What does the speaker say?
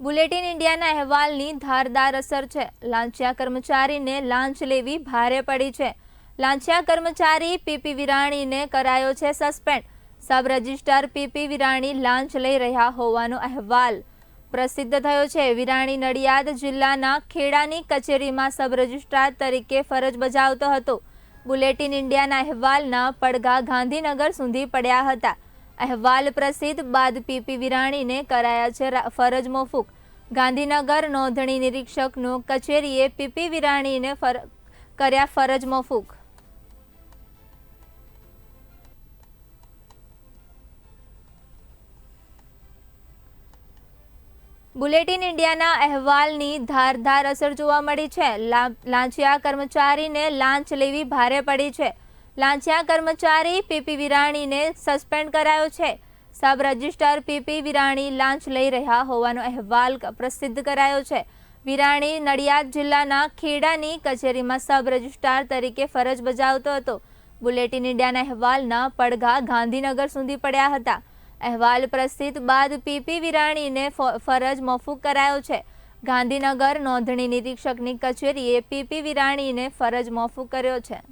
Bulletin ઇન્ડિયાના અહેવાલની ધારદાર અસર છે. લાંચિયા કર્મચારીને લાંચ લેવી ભારે પડી છે. લાંચિયા કર્મચારી પીપી વિરાણીને કરાયો છે suspend. Sub registrar P P Virani લાંચ લઈ રહ્યા હોવાનો અહેવાલ. પ્રસિદ્ધ થયો છે. વિરાણી નડિયાદ જિલ્લાના ખેડાની કચેરીમાં સબ રજિસ્ટ્રાર તરીકે ફરજ બજાવતો હતો. બુલેટિન ઇન્ડિયાના અહેવાલના પડઘા ગાંધીનગર સુધી પડ્યા હતા. અહેવાલ પ્રસિદ્ધ બાદ પીપી વિરાણીને કરાયા છે ફરજ મોફૂક. ગાંધીનગર નોંધણી નિરીક્ષકનું કચેરીએ પીપી વિરાણીને કર્યા ફરજ મોફૂક. બુલેટિન ઇન્ડિયાના અહેવાલની ધારધાર અસર જોવા મળી છે. લાંચિયા કર્મચારીને લાંચ લેવી ભારે પડી છે. લાંચિયા કર્મચારી પીપી વિરાણીને સસ્પેન્ડ કરાયો છે. સબ રજિસ્ટ્રાર પીપી વિરાણી લાંચ લઈ રહ્યા હોવાનો અહેવાલ પ્રસિદ્ધ કરાયો છે. વિરાણી નડિયાદ જિલ્લાના ખેડાની કચેરીમાં સબ રજિસ્ટ્રાર તરીકે ફરજ બજાવતો હતો. બુલેટિન ઇન્ડિયાના અહેવાલના પડઘા ગાંધીનગર સુધી પડ્યા હતા. અહેવાલ પ્રસિદ્ધ બાદ પીપી વિરાણીને ફરજ મોફૂક કરાયો છે. ગાંધીનગર નોંધણી નિરીક્ષકની કચેરીએ પીપી વિરાણીને ફરજ મોફૂક કર્યો છે.